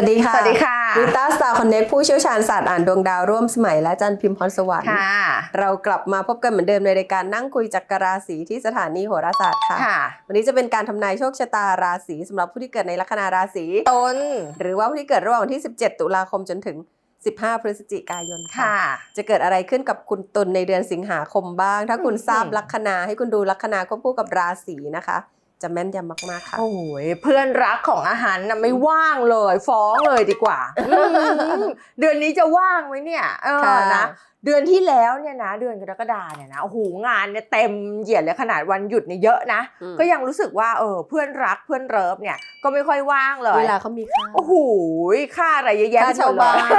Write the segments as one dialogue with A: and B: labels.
A: สวัสดีค่ะ
B: สวัสดีค่ะ
A: วิต้าสตาร์คอนเน็กผู้เชี่ยวชาญศาสตร์อ่านดวงดาวร่วมสมัยและจันทร์พิมพ์พรสวรรค์
B: ค่ะ
A: เรากลับมาพบกันเหมือนเดิมในรายการนั่งคุยจักรราศีที่สถานีโหราศาสตร์ค่ะ
B: ค่ะ
A: วันนี้จะเป็นการทำนายโชคชะตาราศีสำหรับผู้ที่เกิดในลัคนาราศี
B: ต้น
A: หรือว่าผู้ที่เกิดระหว่างวันที่ 17 ตุลาคมจนถึง 15 พฤศจิกายนค่ะ
B: ค่ะ
A: จะเกิดอะไรขึ้นกับคุณตุลในเดือนสิงหาคมบ้าง ถ้าคุณ
B: อืม
A: ทราบลัคนาให้คุณดูลัคนาควบคู่กับราศีนะคะ จะแม่นยำมากๆค่ะ
B: โอ้ยเพื่อนรักของอาหารนะไม่ว่างเลย ฟ้องเลยดีกว่าอืมเดือนนี้จะว่างไหมเนี่ยเออ
A: ค่ะ
B: นะ เดือนที่แล้วเนี่ยนะ เดือนกรกฎาเนี่ยนะโอ้โหงานเนี่ยเต็มเหยียดเลยขนาดวันหยุดเนี่ยเยอะนะ
A: อืม
B: ก็ยังรู้สึกว่าเออเพื่อนรักเพื่อนเลิฟเนี่ยก็ไม่ค่อยว่างเลย
A: เวลาเขามีค่า
B: โอ้โหค่าอะไรเยอะแยะ
A: ค่า
B: ไปหม
A: เช่า
B: ดเล
A: บ้าน
B: ย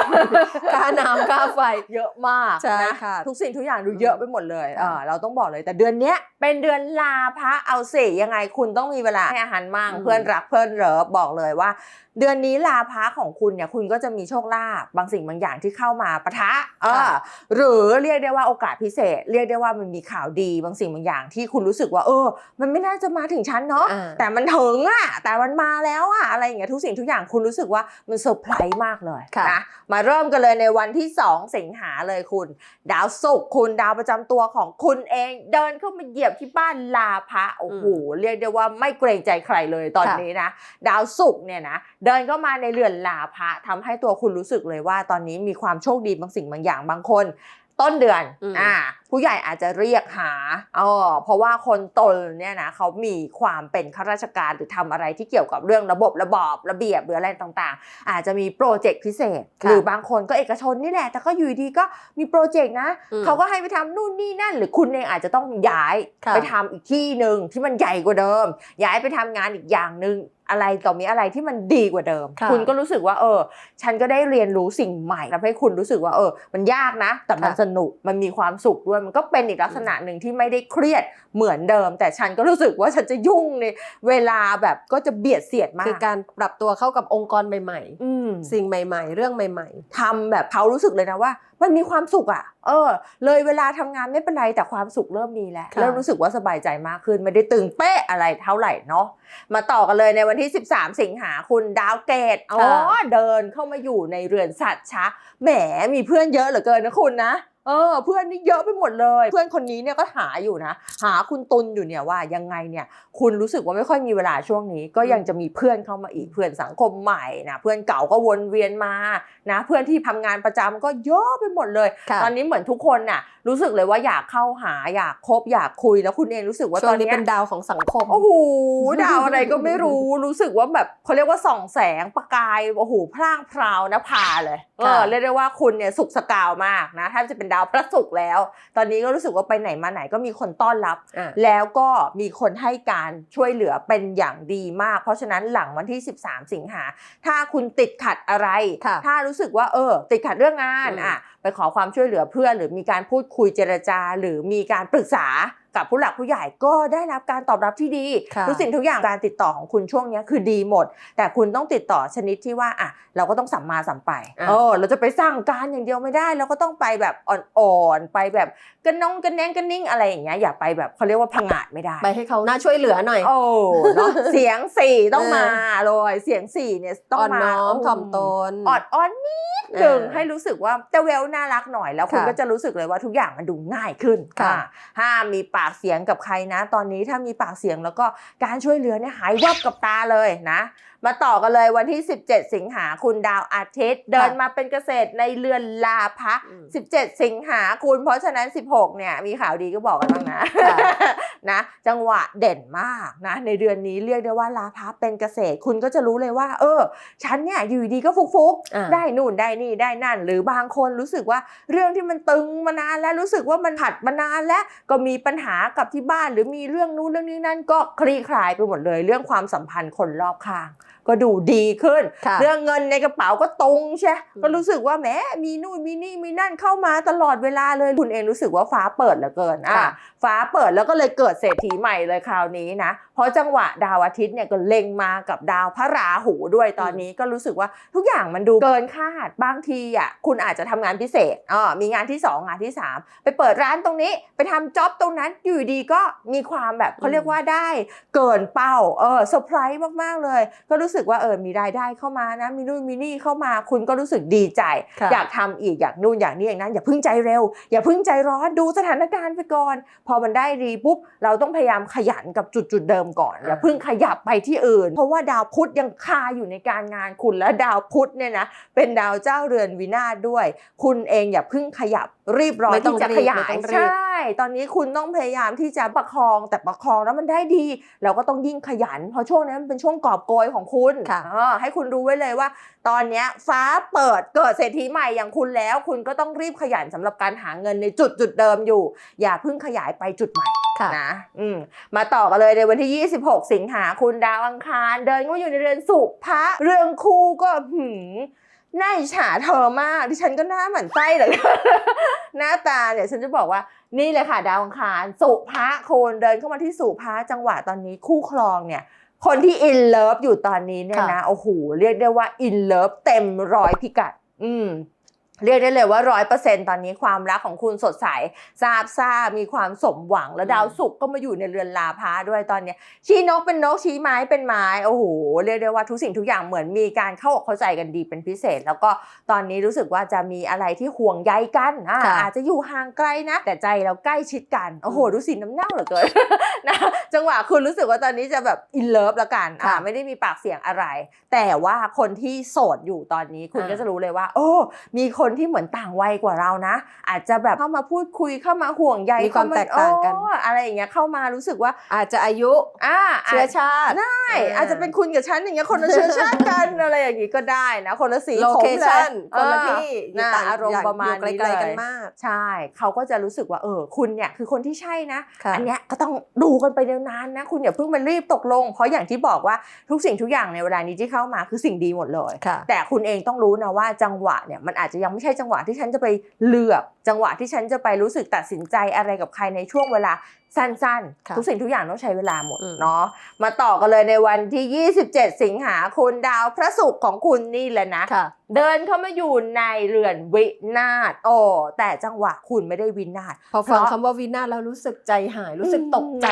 A: ค่าน้ำค่าไฟ
B: เยอะมาก
A: ใช่
B: นะ
A: ค่ะ
B: ทุกสิ่งทุกอย่างดูเยอะไปหมดเลย
A: ค่ะ
B: เออเราต้องบอกเลยแต่เดือนเนี้ยเป็นเดือนลาพระเอาเสยังไงคุณต้องมีเวลาให้อาหารมั่ง
A: อืม
B: เพื่อนรักเพื่อนเลิฟบอกเลยว่า เดือนนี้ลาพระของคุณเนี่ยคุณก็จะมีโชคลาภบางสิ่งบางอย่างที่เข้ามาปะทะเออหรือเรียกได้ว่าโอกาสพิเศษ เรียกได้ว่ามันมีข่าวดีบางสิ่งบางอย่างที่คุณรู้สึกว่า เออ มันไม่น่าจะมาถึงฉันเนาะ
A: อ่า
B: แต่มันถึงอะแต่มันมาแล้วอะอะไรอย่างเงี้ยทุกสิ่งทุกอย่างคุณรู้สึกว่ามันเซอร์ไพรส์มากเลย
A: ค่ะ
B: นะมาเริ่มกันเลยในวันที่ 2 สิงหาเลยคุณ ดาวศุกร์คุณดาวประจำตัวของคุณเองเดินเข้ามาเหยียบที่บ้านลาพระโอ้โหเรียกได้ว่าไม่เกรงใจใครเลยตอน
A: ค่ะ
B: นี้นะ ดาวศุกร์เนี่ยนะเดินเข้ามาในเรือนลาพระทำให้ตัวคุณรู้สึกเลยว่าตอนนี้มีความโชคดีบางสิ่งบางอย่างบางคน ต้นเดือน
A: อืม
B: อ่าผู้ใหญ่อาจจะเรียกหาอ๋อเพราะว่าคนตนเนี่ยนะเขามีความเป็นข้าราชการหรือทำอะไรที่เกี่ยวกับเรื่องระบบระบอบระเบียบหรืออะไรต่างๆ อาจจะมีโปรเจกต์พิเศษ
A: ค่ะ
B: หรือบางคนก็เอกชนนี่แหละ แต่ก็อยู่ดีก็มีโปรเจกต์นะ
A: อืม
B: เขาก็ให้ไปทำนู่นนี่นั่น หรือคุณเองอาจจะต้องย้าย
A: ค่ะ
B: ไปทำอีกที่หนึ่งที่มันใหญ่กว่าเดิม ย้ายไปทำงานอีกอย่างหนึ่ง อะไรต่อมีอะไรที่มันดีกว่าเดิม
A: ค่ะ
B: คุณก็รู้สึกว่า เออ ฉันก็ได้เรียนรู้สิ่งใหม่ทำให้คุณรู้สึกว่า เออ มันยากนะ แต่มัน
A: ค่ะ
B: สนุกมันมีความสุขด้วยมันก็เป็นอีกลักษณะหนึ่งที่ไม่ได้เครียดเหมือนเดิม แต่ฉันก็รู้สึกว่าฉันจะยุ่งในเวลาแบบก็จะเบียดเสียดมาก
A: คือการปรับตัวเข้ากับองค์กรใหม่
B: อืม
A: ๆสิ่งใหม่ ๆ เรื่องใหม่
B: ทำแบบเขารู้สึกเลยนะว่า มันมีความสุขอะ เออ เลยเวลาทำงานไม่เป็นไรแต่ความสุขเริ่มมีแล้ว
A: ค่ะ
B: เริ่มรู้สึกว่าสบายใจมากขึ้นไม่ได้ตึงเป๊ะอะไรเท่าไหร่เนาะมาต่อกันเลยในวันที่ 13 สิงหาคุณดาวเกตอ๋อเดินเข้ามาอยู่ในเรือนสัตว์ชะแหมมีเพื่อนเยอะเหลือเกินนะคุณนะ เออเพื่อนนี่เยอะไปหมดเลย เพื่อนคนนี้เนี่ยก็หาอยู่นะ หาคุณตุลอยู่เนี่ยว่ายังไงเนี่ยคุณรู้สึกว่าไม่ค่อยมีเวลาช่วงนี้ ก็ยังจะมีเพื่อนเข้ามาอีกเพื่อนสังคมใหม่นะเพื่อนเก่าก็วนเวียนมานะเพื่อนที่ทำงานประจำก็เยอะไปหมดเลย
A: ค่ะ
B: ตอนนี้เหมือนทุกคนน่ะรู้สึกเลยว่าอยากเข้าหาอยากคบอยากคุยแล้วคุณเองรู้สึกว่า
A: ๆช่
B: ต
A: ว
B: องน
A: นี้
B: เนี้ย
A: เป็นดาวของสังคม
B: โอ้โหดาวอะไรก็ไม่รู้รู้สึกว่าแบบเขาเรียกว่าส่องแสงประกายโอ้โหพร่างพราวนะพาเลยเอ
A: ค่ะ
B: อเรียกได้ว่าคุณเนี่ยสุขสกาวมากนะแทบจะเป็นดาวพระศุกร์แล้ว ตอนนี้ก็รู้สึกว่าไปไหนมาไหนก็มีคนต้อนรับ
A: อะ
B: แล้วก็มีคนให้การช่วยเหลือเป็นอย่างดีมาก เพราะฉะนั้นหลังวันที่ 13 สิงหา ถ้าคุณติดขัดอะไร
A: ค่ะ
B: ถ้ารู้สึกว่าเออ ติดขัดเรื่องงาน
A: อืม
B: อะไปขอความช่วยเหลือเพื่อนหรือมีการพูดคุยเจรจา หรือมีการปรึกษา กับผู้หลักผู้ใหญ่ก็ได้รับการตอบรับที่ดี
A: ค่ะ
B: ทุกสิ่งทุกอย่างการติดต่อของคุณช่วงเนี้ยคือดีหมด แต่คุณต้องติดต่อชนิดที่ว่าอะเราก็ต้องสัมมาสัมไป
A: อะ
B: เออเราจะไปสร้างการอย่างเดียวไม่ได้ เราก็ต้องไปแบบอ่อนๆไปแบบกระนองกระแนงกระนิ่งอะไรอย่างเงี้ยอย่าไปแบบเขาเรียกว่าพังงาดไม่ได้
A: ไปให้เขาน่าช่วยเหลือหน่อย
B: โอ้เนาะเสียงสี่ต้อง
A: เออ
B: มาเลยเสียงสี่เนี่ยต้อง
A: อ่อน
B: มา
A: น้อม
B: โถ่
A: อมตน
B: ออดอ้อนนิดหนึ่ง
A: เออ
B: ให้รู้สึกว่าจะเวลน่ารักหน่อยแล้วคุณ
A: ค่ะ
B: ก็จะรู้สึกเลยว่าทุกอย่างมันดูง่ายขึ้น
A: ค่ะ
B: อ่าห้ามมีปากเสียงกับใครนะ ตอนนี้ถ้ามีปากเสียงแล้วก็การช่วยเหลือเนี่ยหายวับกับตาเลยนะ มาต่อกันเลยวันที่ 17 สิงหาคุณดาวอาทิตย์ เดินมาเป็นเกษตรในเรือนลาพะ
A: อืม
B: 17 สิงหาคุณ เพราะฉะนั้น 16 เนี่ยมีข่าวดีก็บอกกันบ้างนะ
A: ค่ะ
B: นะจังหวะเด่นมากนะในเดือนนี้เรียกได้ว่าลาพับเป็นเกษตร คุณก็จะรู้เลยว่า เออ ฉันเนี่ยอยู่ดีก็ฟุก
A: อ่า
B: ๆได้นู่นได้นี่ได้นั่น หรือบางคนรู้สึกว่าเรื่องที่มันตึงมานานแล้วรู้สึกว่ามันผัดมานานแล้วก็มีปัญหากับที่บ้าน หรือมีเรื่องนู้นเรื่องนี้นั่นก็คลี่คลายไปหมดเลย เรื่องความสัมพันธ์คนรอบข้าง ก็ดูดีขึ้น
A: ค่ะ
B: เรื่องเงินในกระเป๋าก็ตรงใช่
A: อืม
B: ก็รู้สึกว่าแหมมีนู่นมีนี่มีนั่นเข้ามาตลอดเวลาเลยคุณเองรู้สึกว่าฟ้าเปิดเหลือเกินอะ
A: ค่ะ
B: ฟ้าเปิดแล้วก็เลยเกิดเศรษฐีใหม่เลยคราวนี้นะ ราะจังหวะดาวอาทิตย์เนี่ยก็เล็งมากับดาวพระราหูด้วยตอนนี้ก็รู้สึกว่าทุกอย่างมันดูเกินคาดบางทีอะคุณอาจจะทำงานพิเศษอ่ามีงานที่ 2 งานที่ 3 ไปเปิดร้านตรงนี้ไปทำจ็อบตรงนั้นอยู่ดีก็มีความแบบเขาเรียกว่าได้เกินเป้าเออเซอร์ไพรส์มาก ๆ เลย ก็รู้สึกว่าเออมีรายได้เข้ามานะมีนู่นมีนี่เข้ามาคุณก็รู้สึกดีใจ
A: ค่ะ
B: อยากทำอีกอยากนู่นอยากนี่อย่างนั้นอย่าเพึ่งใจเร็ว อย่าเพึ่งใจร้อนดูสถานการณ์ไปก่อน พอมันได้ดีปุ๊บเราต้องพยายามขยันกับจุดจุดๆเดิมก่อนอย่าเพึ่งขยับไปที่อื่น เพราะว่าดาวพุธยังคาอยู่ในการงานคุณและดาวพุธเนี่ยนะเป็นดาวเจ้าเรือนวินาศด้วย คุณเองอย่าเพึ่งขยับรีบร้อน
A: ไม่ต้อง
B: ที่จะ
A: รีบ
B: ขยา
A: ไม่ต้
B: ย
A: องรีบ
B: ใช่ ตอนนี้คุณต้องพยายามที่จะประคองแต่ประคองแล้วมันได้ดี เราก็ต้องยิ่งขยัน เพราะช่วงนี้มันเป็นช่วงกอบโกยของคุณ
A: ค่ะ
B: เออให้คุณรู้ไว้เลยว่า ตอนเนี้ยฟ้าเปิดเกิดเศรษฐีใหม่อย่างคุณแล้ว คุณก็ต้องรีบขยันสำหรับการหาเงินในจุดจุดเดิมอยู่ อย่าเพิ่งขยายไปจุดใหม่
A: ค่ะ
B: นะอืมมาต่อกันเลยในวันที่ 26 สิงหาคุณดาวอังคาร เดินก็อยู่ในเรือนสุภะเรื่องคู่ก็หืมน่าอิจฉาเธอมากดิฉันก็หน้าหมั่นไส้เหลยหน้าตาเนี่ยฉันจะบอกว่านี่เลยค่ะดาวอังคาร สุภะโคนเดินเข้ามาที่สุภะจังหวะตอนนี้คู่ครองเนี่ย คนที่อินเลิฟอยู่ตอนนี้เนี่ย
A: ค่ะ
B: นะโอ้โหเรียกได้ว่าอินเลิฟเต็มร้อยพิกัด อืม เรียกได้เลยว่าร้อยเปอร์เซ็นตอนนี้ความรักของคุณสดใสซาบซ่ามีความสมหวังแล้วดาวศุกร์ก็มาอยู่ในเรือนลาพาด้วยตอนเนี้ยชี้นกเป็นนกชี้ไม้เป็นไม้โอ้โหเรียกได้ว่าทุกสิ่งทุกอย่างเหมือนมีการเข้าอกเข้าใจกันดีเป็นพิเศษ แล้วก็ตอนนี้รู้สึกว่าจะมีอะไรที่ห่วงใยกันอ่า
A: ค่ะ
B: อาจจะอยู่ห่างไกลนะ แต่ใจเราใกล้ชิดกันโอ้โหดูสิน้ำเน่าเหลือเกินนะจังหวะคุณรู้สึกว่าตอนนี้จะแบบอินเลิฟละกันอ่า
A: ค่ะ
B: ไม่ได้มีปากเสียงอะไร แต่ว่าคนที่โสดอยู่ตอนนี้คุณ
A: อ่า
B: ก็จะรู้เลยว่า โอ้ มีคนที่เหมือนต่างวัยกว่าเรานะ อาจจะแบบเข้ามาพูดคุยเข้ามาห่วงใย
A: มีความ
B: เข้
A: แตกต่างกัน
B: โอ้อะไรอย่างเงี้ยเข้ามารู้สึกว่า
A: อาจจะอายุ
B: อ่า
A: เชื้อชาติ
B: ใช่อาจจะเป็นคุณกับฉันอย่างเงี้ยคนละเชื้อชาติกันอะไรอย่างงี้ก็ได้นะ คนละสี
A: โล
B: ผม
A: เค
B: เลย
A: ชั่นคนละ
B: เออ
A: ที่อยู่
B: น่า
A: ต่าง
B: อารมณ์ประมาณ
A: อยู่
B: นี้
A: ไกลๆกัน
B: เลย
A: มาก
B: ใช่เขาก็จะรู้สึกว่าเออคุณเนี่ยคือคนที่ใช่นะ
A: ค่ะ
B: อันเนี้ยก็ต้องดูกันไปนานๆนะ คุณอย่าเพิ่งมารีบตกลง เพราะอย่างที่บอกว่าทุกสิ่งทุกอย่างในเวลานี้ที่เข้ามาคือสิ่งดีหมดเลย
A: ค่ะ
B: แต่คุณเองต้องรู้นะว่าจังหวะเนี่ยมันอาจจะยังไม่ใช่จังหวะที่ฉันจะไปเลือก จังหวะที่ฉันจะไปรู้สึกตัดสินใจอะไรกับใครในช่วงเวลาสั้น
A: ค่ะ
B: ๆทุกสิ่งทุกอย่างต้องใช้เวลาหมด
A: อืม
B: เนาะมาต่อกันเลยในวันที่ 27 สิงหาคุณดาวพระศุกร์ของคุณนี่แหละนะ
A: ค่ะ
B: เดินเข้ามาอยู่ในเรือนวินาศโอ้แต่จังหวะคุณไม่ได้วินาศ
A: พอฟัง
B: เพราะ
A: คำว่าวินาศแล้วรู้สึกใจหายรู้สึกตกใจ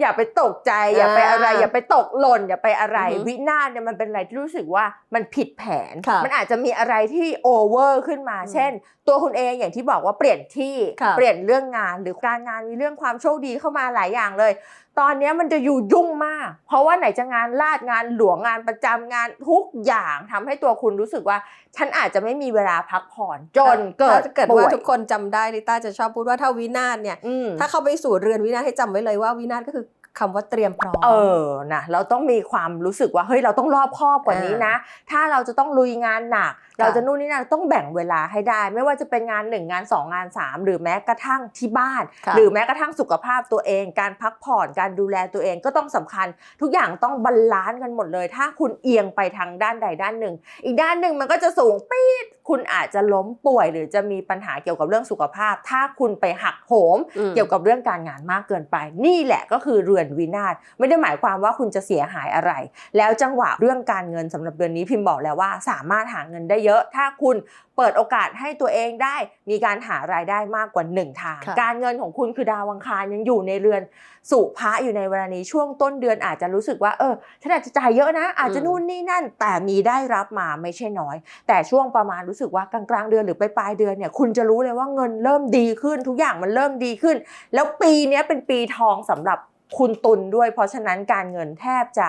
B: อืมอย่าไปตกใจอย่าไปอะไร
A: อ่า
B: อย่าไปตกหล่นอย่าไปอะไร
A: อือฮึ
B: วินาศเนี่ยมันเป็นอะไรที่รู้สึกว่ามันผิดแผน
A: ค่ะ
B: มันอาจจะมีอะไรที่โอเวอร์ขึ้นมา
A: อืม
B: เช่น ตัวคุณเองอย่างที่บอกว่าเปลี่ยนที่
A: ค่ะ
B: เปลี่ยนเรื่องงานหรือการงานมีเรื่องความโชคดีเข้ามาหลายอย่างเลยตอนเนี้ยมันจะอยู่ยุ่งมาก เพราะว่าไหนจะงานลาดงานหลวงงานประจำงานทุกอย่างทำให้ตัวคุณรู้สึกว่า ฉันอาจจะไม่มีเวลาพักผ่อนจนเกิด
A: ถ้าเกิด
B: ป่
A: ว่า
B: วย
A: ทุกคนจำได้ลิต้าจะชอบพูดว่าถ้าวินาศเนี่ย
B: อืม
A: ถ้าเข้าไปสู่เรือนวินาศให้จำไว้เลยว่าวินาศก็คือ คำว่าเตรียมพร้อม
B: เออนะเราต้องมีความรู้สึกว่าเฮ้ยเราต้องรอบคอบกว่านี้นะ ถ้าเราจะต้องลุยงานหนัก เราจะนู่นนี่นั่นต้องแบ่งเวลาให้ได้ ไม่ว่าจะเป็นงานหนึ่งงานสองงานสามหรือแม้กระทั่งที่บ้าน
A: ค่ะ
B: หรือแม้กระทั่งสุขภาพตัวเอง การพักผ่อนการดูแลตัวเองก็ต้องสำคัญ ทุกอย่างต้องบาลานซ์กันหมดเลย ถ้าคุณเอียงไปทางด้านใดด้านหนึ่ง อีกด้านหนึ่งมันก็จะสูงปี๊ดคุณอาจจะล้มป่วย หรือจะมีปัญหาเกี่ยวกับเรื่องสุขภาพ ถ้าคุณไปหักโหม
A: อืม
B: เกี่ยวกับเรื่องการงานมากเกินไป นี่แหละก็คือเรือนวินาศไม่ได้หมายความว่าคุณจะเสียหายอะไร แล้วจังหวะเรื่องการเงินสำหรับเดือนนี้พิมพ์บอกแล้วว่าสามารถหาเงินได้เยอะ ถ้าคุณเปิดโอกาสให้ตัวเองได้ มีการหารายได้มากกว่าหนึ่งทาง
A: ค่ะ
B: การเงินของคุณคือดาวอังคารยังอยู่ในเรือนสุภะอยู่ในเวลานี้ช่วงต้นเดือนอาจจะรู้สึกว่าเออฉันอาจจะจ่ายเยอะนะ อาจจะนู่นนี่นั่น แต่มีได้รับมาไม่ใช่น้อย แต่ช่วงประมาณรู้สึกว่ากลางกลางๆเดือนหรือปลายปลายๆเดือนเนี่ยคุณจะรู้เลยว่าเงินเริ่มดีขึ้นทุกอย่างมันเริ่มดีขึ้น แล้วปีเนี้ยเป็นปีทองสำหรับ คุณตุลด้วย เพราะฉะนั้นการเงินแทบจะ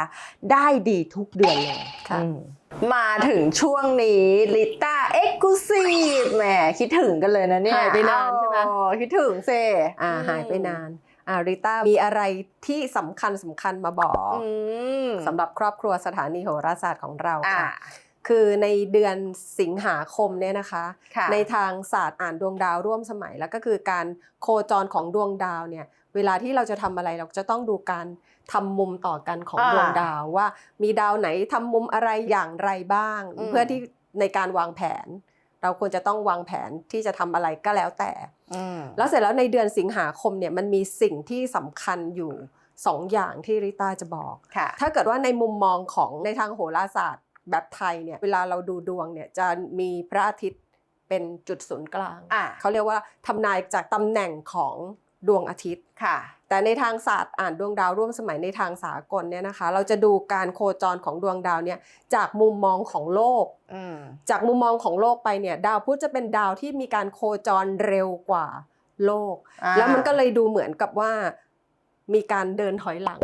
B: ได้ดีทุกเดือนเลย
A: ค่ะ
B: อืมมาถึงช่วงนี้ลิต้าเอ็กซ์คลูซีฟแหมคิดถึงกันเลยนะเนี่ย
A: หายไปนานใช่ไหม
B: โอ้คิดถึงเซ
A: อ่าหายไปนานอ่าริต้ามีอะไรที่สำคัญสำคัญมาบอก
B: อืม
A: สำหรับครอบครัวสถานีโหราศาสตร์ของเรา
B: อ่า
A: ค่ะคือในเดือนสิงหาคมเนี่ยนะคะ
B: ค่ะ
A: ในทางศาสตร์อ่านดวงดาวร่วมสมัยแล้วก็คือการโคจรของดวงดาวเนี่ย เวลาที่เราจะทำอะไรเราจะต้องดูการทำมุมต่อกันของ
B: อ่า
A: ดวงดาวว่า มีดาวไหนทำมุมอะไรอย่างไรบ้าง
B: อืม
A: เพื่อที่ในการวางแผน เราควรจะต้องวางแผนที่จะทำอะไรก็แล้วแต่
B: อืม
A: แล้วเสร็จแล้วในเดือนสิงหาคมเนี่ยมันมีสิ่งที่สำคัญอยู่สองอย่างที่ริต้าจะบอก
B: ค่ะ
A: ถ้าเกิดว่าในมุมมองของในทางโหราศาสตร์แบบไทยเนี่ยเวลาเราดูดวงเนี่ยจะมีพระอาทิตย์เป็นจุดศูนย์กลาง
B: อ่า
A: เขาเรียกว่าทำนายจากตำแหน่งของ ดวงอาทิตย์
B: ค่ะ
A: แต่ในทางศาสตร์อ่านดวงดาวร่วมสมัยในทางสากลเนี่ยนะคะ เราจะดูการโคจรของดวงดาวเนี่ยจากมุมมองของโลก
B: อืม
A: จากมุมมองของโลกไปเนี่ยดาวพุธจะเป็นดาวที่มีการโคจรเร็วกว่าโลก
B: อ่า
A: แล้วมันก็เลยดูเหมือนกับว่ามีการเดินถอยหลัง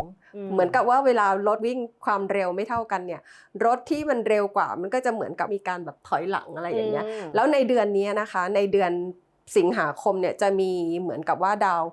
A: เหมือนกับว่าเวลารถวิ่งความเร็วไม่เท่ากันเนี่ย รถที่มันเร็วกว่ามันก็จะเหมือนกับมีการแบบถอยหลังอะไรอย่างเงี้ย
B: ม
A: แล้วในเดือนนี้นะคะ ในเดือน สิงหาคมเนี่ยจะมีเหมือนกับว่าดาว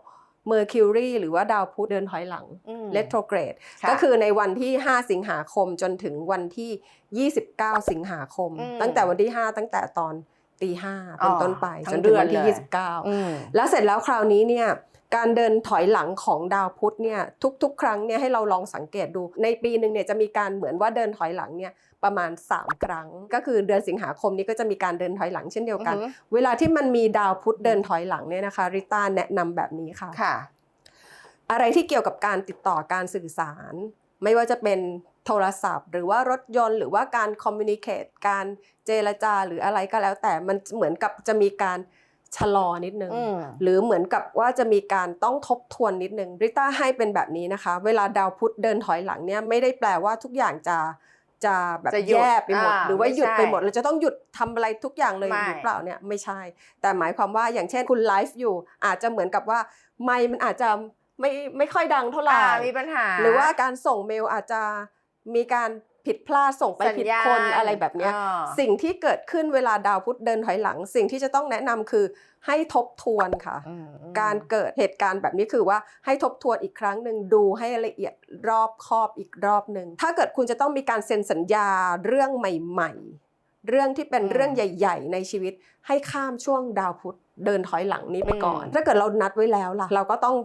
A: เมอร์คิวรีหรือว่าดาวพุธเดินถอยหลัง
B: ม
A: เลโทรเกรดะก็คือในวันที่ 5 สิงหาคมจนถึงวันที่ 29 สิงหาคม
B: อืม
A: ตั้งแต่วันที่ 5 ตั้งแต่ตอนตีห้าเป็นต้นไป
B: อ๋อทั้
A: จ
B: ง
A: นถึงวัน
B: เดือน
A: ที่
B: เลย
A: 29
B: อืม
A: แล้วเสร็จแล้วคราวนี้เนี่ยการเดินถอยหลังของดาวพุธเนี่ยทุกๆ ครั้งเนี่ยให้เราลองสังเกตดูในปีหนึ่งเนี่ยจะมีการเหมือนว่าเดินถอยหลังเนี่ย ประมาณ 3 ครั้ง ก็คือเดือนสิงหาคมนี้ก็จะมีการเดินถอยหลังเช่นเดียวกัน
B: อือฮึ
A: เวลาที่มันมีดาวพุธเดินถอยหลังเนี่ยนะคะริต้าแนะนำแบบนี้ค่ะ
B: ค่ะ
A: อะไรที่เกี่ยวกับการติดต่อการสื่อสาร ไม่ว่าจะเป็นโทรศัพท์ หรือว่ารถยนต์หรือว่าการคอมมิ n นิเค e การเจรจาหรืออะไรก็แล้วแต่มันเหมือนกับจะมีการชะลอนิดนึง
B: อืม
A: หรือเหมือนกับว่าจะมีการต้องทบทวนนิดนึงริต้าให้เป็นแบบนี้นะคะ เวลาดาวพุธเดินถอยหลังเนี่ยไม่ได้แปลว่าทุกอย่างจะ จะแบบ
B: จะหยุด
A: แย่ไปหมด
B: อ่า
A: หรือว่า
B: ไม่
A: หยุดไป
B: ใช่
A: หมดเราจะต้องหยุดทำอะไรทุกอย่างเลย
B: ไม่
A: หรือเปล่าเนี่ยไม่ใช่ แต่หมายความว่าอย่างเช่นคุณไลฟ์อยู่ อาจจะเหมือนกับว่าไมค์มันอาจจะไม่ไม่ค่อยดังเท่าไหร่
B: อ่ามีปัญหา
A: หรือว่าการส่งเมลอาจจะมีการ ผิดพลาดส่งไปผิดคน
B: สัญญาณ
A: อะไรแบบเนี้ย
B: อ่า
A: สิ่งที่เกิดขึ้นเวลาดาวพุธเดินถอยหลัง สิ่งที่จะต้องแนะนำคือให้ทบทวนค่ะ
B: อืม
A: การเกิดเหตุการณ์แบบนี้คือว่าให้ทบทวนอีกครั้งหนึ่งดูให้ละเอียดรอบคอบอีกรอบหนึ่งถ้าเกิดคุณจะต้องมีการเซ็นสัญญาเรื่องใหม่ ๆ เรื่องที่เป็นเรื่องใหญ่ ๆ ในชีวิตให้ข้ามช่วงดาวพุธเดินถอยหลังนี้ไปก่อน ถ้าเกิดเรานัดไว้แล้วล่ะ เราก็ต้อง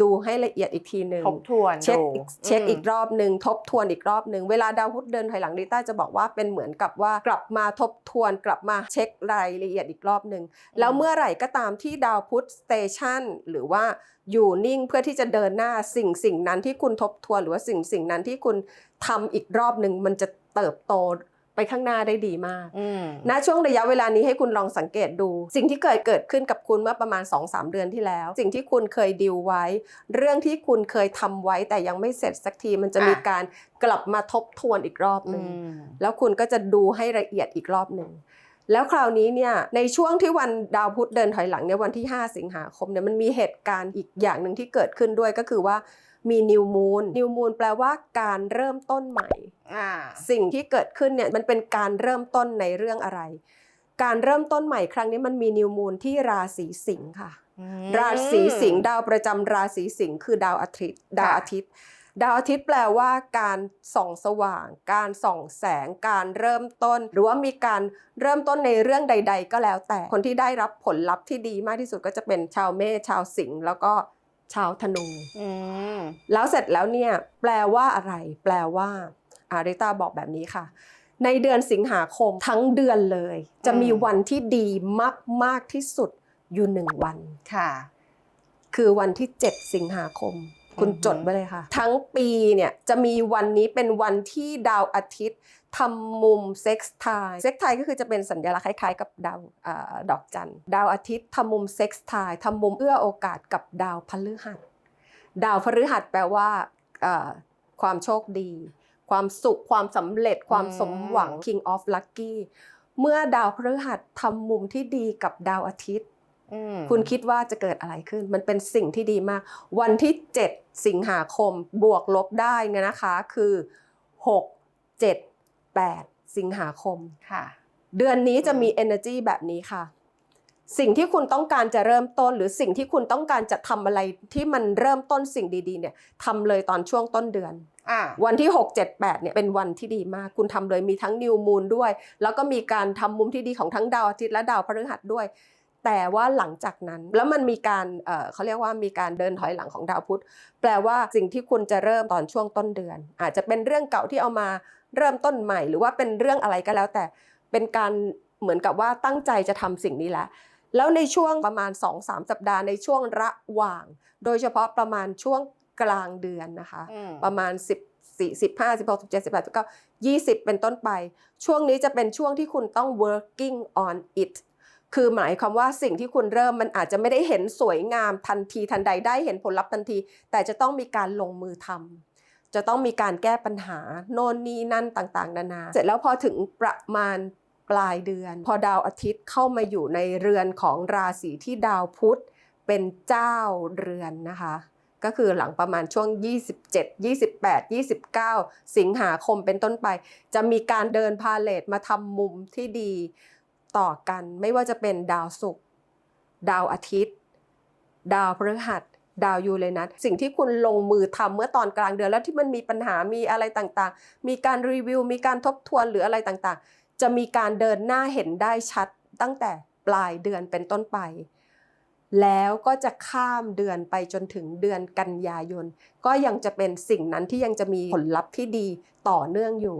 A: ดูให้ละเอียดอีกทีหนึ่ง
B: ทบทวน
A: เช็ค
B: ดู
A: อีกเช็ค
B: ม
A: อีกรอบหนึ่งทบทวนอีกรอบหนึ่งเวลาดาวพุธเดินถอยหลังดิต้าจะบอกว่าเป็นเหมือนกับว่ากลับมาทบทวนกลับมาเช็ครายละเอียดอีกรอบหนึ่งแล้วเมื่อไหร่ก็ตามที่ดาวพุธสเตชันหรือว่าอยู่นิ่งเพื่อที่จะเดินหน้าสิ่งสิ่งนั้นที่คุณทบทวนหรือว่าสิ่งสิ่งนั้นที่คุณทำอีกรอบหนึ่งมันจะเติบโต ไปข้างหน้าได้ดีมาก
B: อืม
A: ณช่วงระยะเวลานี้ให้คุณลองสังเกตดู สิ่งที่เกิดเกิดขึ้นกับคุณเมื่อประมาณ 2-3 เดือนที่แล้ว สิ่งที่คุณเคยดิวไว้ เรื่องที่คุณเคยทำไว้แต่ยังไม่เสร็จสักทีมันจะมี
B: อะ
A: การกลับมาทบทวนอีกรอบห
B: อื
A: นึ่ง
B: ม
A: แล้วคุณก็จะดูให้ละเอียดอีกรอบหนึ่งแล้วคราวนี้เนี่ยในช่วงที่วันดาวพุธเดินถอยหลังเนี่ยวันที่ 5 สิงหาคมเนี่ยมันมีเหตุการณ์อีกอย่างหนึ่งที่เกิดขึ้นด้วยก็คือว่า มีนิวมูนนิวมูนแปลว่าการเริ่มต้นใหม่
B: อ่า
A: สิ่งที่เกิดขึ้นเนี่ยมันเป็นการเริ่มต้นในเรื่องอะไร การเริ่มต้นใหม่ครั้งนี้มันมีนิวมูนที่ราศีสิงค์ค่ะ
B: อืม
A: ราศีสิงห์ดาวประจำราศีสิงห์คือดาวอาทิตย์ ดาวอาทิตย์ดาวอาทิตย์แปลว่าการส่องสว่าง การส่องแสง การเริ่มต้น หรือว่ามีการเริ่มต้นในเรื่องใด ๆ ก็แล้วแต่คนที่ได้รับผลลัพธ์ที่ดีมากที่สุดก็จะเป็นชาวเมษชาวสิงห์แล้วก็ ชาวธนู
B: อืม
A: แล้วเสร็จแล้วเนี่ยแปลว่าอะไร แปลว่าอาริตาบอกแบบนี้ค่ะ ในเดือนสิงหาคมทั้งเดือนเลย จะมีวันที่ดีมากๆที่สุดอยู่หนึ่งวัน
B: ค่ะ
A: คือวันที่ 7 สิงหาคม คุณ
B: อือหือ
A: จดไว้เลยค่ะ ทั้งปีเนี่ยจะมีวันนี้เป็นวันที่ดาวอาทิตย์ ทำมุมเซ็กซ์ไทเซ็กซ์ไทก็คือจะเป็นสัญลักษณ์คล้ายๆ กับดาวอาดอกจันทร์ดาวอาทิตย์ทำมุมเซ็กซ์ไททำมุมเอื้อโอกาสกับดาวพฤหัส ดาวพฤหัสแปลว่าอ่าความโชคดี ความสุขความสำเร็จความสมหวัง King of Lucky เมื่อดาวพฤหัสทำมุมที่ดีกับดาวอาทิตย์
B: อืม
A: คุณคิดว่าจะเกิดอะไรขึ้น มันเป็นสิ่งที่ดีมาก วันที่ 7 สิงหาคมบวกลบได้ไงนะคะ คือ 6 7 8 สิงหาคม
B: ค่ะ
A: เดือนนี้จะมี
B: อืม
A: energy แบบนี้ค่ะ สิ่งที่คุณต้องการจะเริ่มต้น หรือสิ่งที่คุณต้องการจะทำอะไรที่มันเริ่มต้นสิ่งดีๆเนี่ยทำเลยตอนช่วงต้นเดือน
B: อ่า
A: วันที่ 6 7 8เนี่ยเป็นวันที่ดีมาก คุณทำเลยมีทั้งนิวมูนด้วย แล้วก็มีการทำมุมที่ดีของทั้งดาวอาทิตย์และดาวพฤหัสด้วย แต่ว่าหลังจากนั้นแล้วมันมีการเอ่อเขาเรียกว่ามีการเดินถอยหลังของดาวพุธ แปลว่าสิ่งที่คุณจะเริ่มตอนช่วงต้นเดือน อาจจะเป็นเรื่องเก่าที่เอามา เริ่มต้นใหม่ หรือว่าเป็นเรื่องอะไรก็แล้ว แต่เป็นการเหมือนกับว่าตั้งใจจะทำสิ่งนี้แหละแล้วในช่วงประมาณ 2-3 สัปดาห์ในช่วงระหว่าง โดยเฉพาะประมาณช่วงกลางเดือนนะคะ
B: อืม
A: ประมาณ14 15 16 17 18 19 20 เป็นต้นไป ช่วงนี้จะเป็นช่วงที่คุณต้อง working on it คือหมายความว่าสิ่งที่คุณเริ่มมันอาจจะไม่ได้เห็นสวยงามทันทีทันใดได้เห็นผลลัพธ์ทันที แต่จะต้องมีการลงมือทำ จะต้องมีการแก้ปัญหาโน่นนี่นั่นต่างๆ นานา เสร็จแล้วพอถึงประมาณปลายเดือน พอดาวอาทิตย์เข้ามาอยู่ในเรือนของราศีที่ดาวพุธเป็นเจ้าเรือนนะคะ ก็คือหลังประมาณช่วง 27 28 29 สิงหาคมเป็นต้นไป จะมีการเดินพาเลทมาทำมุมที่ดีต่อกัน ไม่ว่าจะเป็นดาวศุกร์ดาวอาทิตย์ ดาวพฤหัส ดาวยูเรนัสสิ่งที่คุณลงมือทำเมื่อตอนกลางเดือนแล้วที่มันมีปัญหามีอะไรต่างๆ มีการรีวิว มีการทบทวนหรืออะไรต่างๆ จะมีการเดินหน้าเห็นได้ชัดตั้งแต่ปลายเดือนเป็นต้นไป แล้วก็จะข้ามเดือนไปจนถึงเดือนกันยายน ก็ยังจะเป็นสิ่งนั้นที่ยังจะมีผลลัพธ์ที่ดีต่อเนื่องอยู่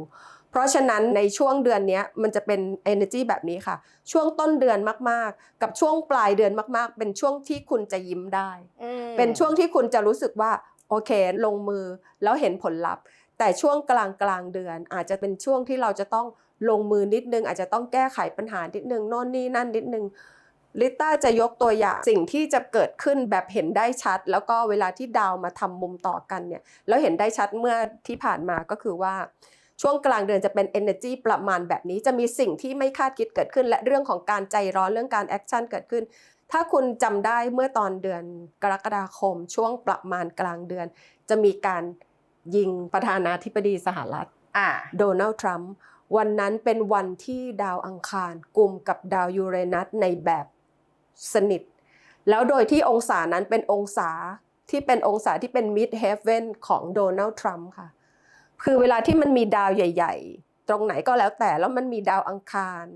A: เพราะฉะนั้นในช่วงเดือนเนี้ยมันจะเป็น energy แบบนี้ค่ะ ช่วงต้นเดือนมากๆ กับช่วงปลายเดือนมากๆ เป็นช่วงที่คุณจะยิ้มได้
B: อืม
A: เป็นช่วงที่คุณจะรู้สึกว่าโอเค ลงมือแล้วเห็นผลลัพธ์ แต่ช่วงกลางกลางๆเดือน อาจจะเป็นช่วงที่เราจะต้องลงมือนิดนึง อาจจะต้องแก้ไขปัญหานิดนึงโน่นนี่นั่นนิดนึงลิต้าจะยกตัวอย่างสิ่งที่จะเกิดขึ้นแบบเห็นได้ชัด แล้วก็เวลาที่ดาวมาทำมุมต่อกันเนี่ยแล้วเห็นได้ชัดเมื่อที่ผ่านมาก็คือว่า ช่วงกลางเดือนจะเป็น energy ประมาณแบบนี้ จะมีสิ่งที่ไม่คาดคิดเกิดขึ้น และเรื่องของการใจร้อนเรื่องการแอคชั่นเกิดขึ้น ถ้าคุณจำได้เมื่อตอนเดือนกรกฎาคม ช่วงประมาณกลางเดือน จะมีการยิงประธานาธิบดีสหรัฐ
B: อ่า
A: โดนัลด์ทรัมป์วันนั้นเป็นวันที่ดาวอังคารกลุ่มกับดาวยูเรนัสในแบบสนิท แล้วโดยที่องศานั้นเป็นองศาที่เป็นองศาที่เป็น mid heaven ของโดนัลด์ทรัมป์ค่ะ คือเวลาที่มันมีดาวใหญ่ ๆ ตรงไหนก็แล้วแต่แล้วมันมีดาวอังคาร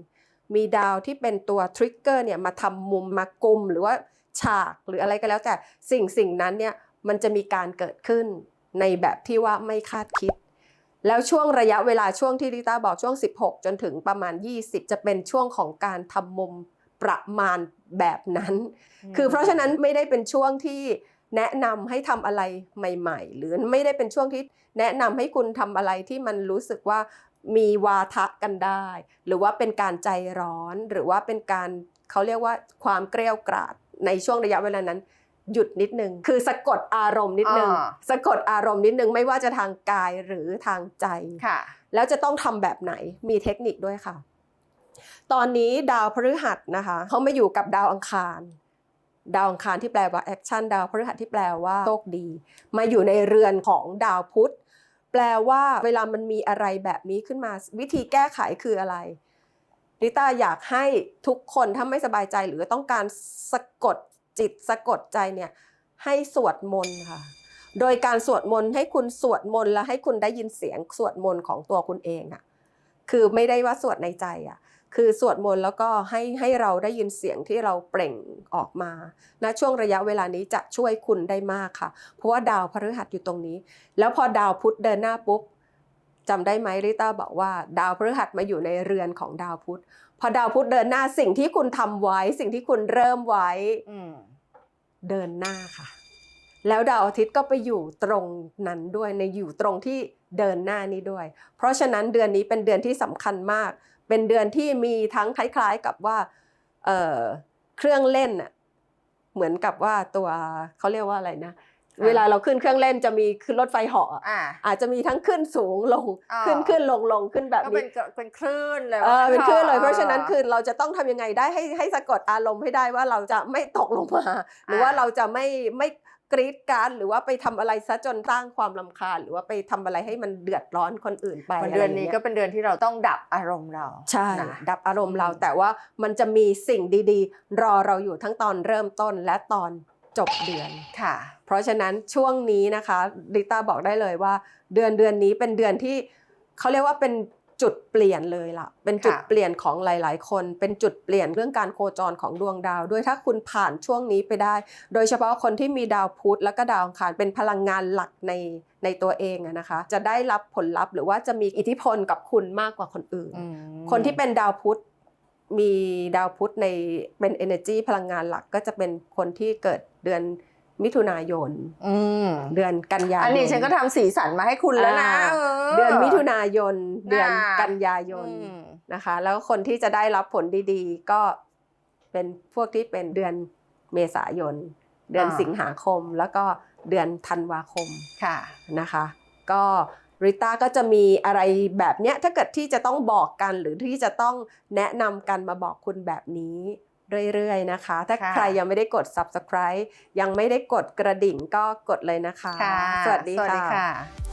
A: มีดาวที่เป็นตัวทริกเกอร์เนี่ยมาทำมุมมากลุ่มหรือว่าฉากหรืออะไรก็แล้วแต่สิ่งสิ่งนั้นเนี่ยมันจะมีการเกิดขึ้นในแบบที่ว่าไม่คาดคิด แล้วช่วงระยะเวลาช่วงที่ลิต้าบอกช่วง 16 จนถึงประมาณ 20 จะเป็นช่วงของการทำมุมประมาณแบบนั้น คือเพราะฉะนั้นไม่ได้เป็นช่วงที่ แนะนำให้ทำอะไรใหม่ ๆ หรือไม่ได้เป็นช่วงที่แนะนำให้คุณทำอะไรที่มันรู้สึกว่ามีวาทะกันได้ หรือว่าเป็นการใจร้อนหรือว่าเป็นการเขาเรียกว่าความเกลียวกราดในช่วงระยะเวลานั้นหยุดนิดนึง คือสะกดอารมณ์นิดนึง
B: อ่า
A: สะกดอารมณ์นิดนึง ไม่ว่าจะทางกายหรือทางใจ
B: ค่ะ
A: แล้วจะต้องทำแบบไหนมีเทคนิคด้วยค่ะ ตอนนี้ดาวพฤหัสนะคะเขามาอยู่กับดาวอังคาร ดาวอังคารที่แปลว่าแอคชั่นดาวพฤหัสที่แปลว่าโชคดี มาอยู่ในเรือนของดาวพุธ แปลว่าเวลามันมีอะไรแบบนี้ขึ้นมาวิธีแก้ไขคืออะไรลิต้าอยากให้ทุกคนถ้าไม่สบายใจหรือต้องการสะกดจิตสะกดใจเนี่ยให้สวดมนต์ค่ะ โดยการสวดมนต์ให้คุณสวดมนต์แล้วให้คุณได้ยินเสียงสวดมนต์ของตัวคุณเองอะคือไม่ได้ว่าสวดในใจอะ คือสวดมนต์แล้วก็ให้ให้เราได้ยินเสียงที่เราเปล่งออกมาณช่วงระยะเวลานี้จะช่วยคุณได้มากค่ะ เพราะว่าดาวพฤหัสอยู่ตรงนี้ แล้วพอดาวพุธเดินหน้าปุ๊บจำได้ไหมลิต้าบอกว่า ดาวพฤหัสมาอยู่ในเรือนของดาวพุธพอดาวพุธเดินหน้าสิ่งที่คุณทำไว้ สิ่งที่คุณเริ่มไว้
B: อืม
A: เดินหน้าค่ะ แล้วดาวอาทิตย์ก็ไปอยู่ตรงนั้นด้วยในอยู่ตรงที่เดินหน้านี้ด้วย เพราะฉะนั้นเดือนนี้เป็นเดือนที่สำคัญมาก เป็นเดือนที่มีทั้งคล้ายๆกับว่าเอ่อเครื่องเล่นน่ะเหมือนกับว่าตัวเขาเรียกว่าอะไรนะ
B: ค่ะ
A: เวลาเราขึ้นเครื่องเล่นจะมีขึ้นรถไฟเหาะอะ
B: อ่า
A: อาจจะมีทั้งขึ้นสูงลง
B: อ่า
A: ขึ้นขึ้นลงลงขึ้นแบบ
B: ก็
A: นี้
B: เป็นเป็นคลื่นเลย
A: เออเป็นคลื่นเลย
B: ออ
A: เพราะฉะนั้นคือเราจะต้องทำยังไงได้ให้ให้สะกดอารมณ์ให้ได้ว่าเราจะไม่ตกลงมา หรือว่าเราจะไม่ไม่ กรีดกรารหรือว่าไปทำอะไรซะจนสร้างความลำคาญหรือว่าไปทำอะไรให้มันเดือดร้อนคนอื่นไป
B: วันเดือนนี้ะ
A: ไร
B: ก็
A: ย่างงี้ย
B: เป็นเดือนที่เราต้องดับอารมณ์เรา
A: ใช่
B: นะ
A: ดับอารมณ์เรา
B: อืม
A: แต่ว่ามันจะมีสิ่งดีๆ รอเราอยู่ทั้งตอนเริ่มต้นและตอนจบเดือน
B: ค่ะ
A: เพราะฉะนั้นช่วงนี้นะคะลิต้าบอกได้เลยว่า เดือนเดือนนี้เป็นเดือนที่เขาเรียกว่าเป็น จุดเปลี่ยนเลยล่ะ เป็นจุด
B: ค่ะ
A: เปลี่ยนของหลาย ๆ คน เป็นจุดเปลี่ยนเรื่องการโคจรของดวงดาว ด้วยถ้าคุณผ่านช่วงนี้ไปได้ โดยเฉพาะคนที่มีดาวพุธและก็ดาวอังคารเป็นพลังงานหลักในในตัวเองอะนะคะ จะได้รับผลลัพธ์หรือว่าจะมีอิทธิพลกับคุณมากกว่าคนอื่น
B: อืม
A: คนที่เป็นดาวพุธมีดาวพุธในเป็น energy พลังงานหลักก็จะเป็นคนที่เกิดเดือน มิถุนายน
B: อืม
A: เดือนกันยายน
B: อันนี้ฉันก็ทำสีสันมาให้คุณแล้วนะ
A: อ่า
B: เเดื
A: อนมิถุนายน เดือน
B: น่ะ
A: กันยายน
B: อืม
A: นะคะ แล้วคนที่จะได้รับผลดีๆ ก็เป็นพวกที่เป็นเดือนเมษายน เดือนสิงหาคมแล้วก็เดือนธันวาคม
B: ค่ะ
A: นะคะ ก็ริต้าก็จะมีอะไรแบบเนี้ยถ้าเกิดที่จะต้องบอกกันหรือที่จะต้องแนะนำกันมาบอกคุณแบบนี้ เรื่อยๆนะคะ ถ้า
B: ค่ะ
A: ใครยังไม่ได้กด subscribe ยังไม่ได้กดกระดิ่งก็กดเลยนะคะ
B: ค่ะ
A: สวัสดี
B: สวัสดี
A: ค่ะ
B: ค่ะ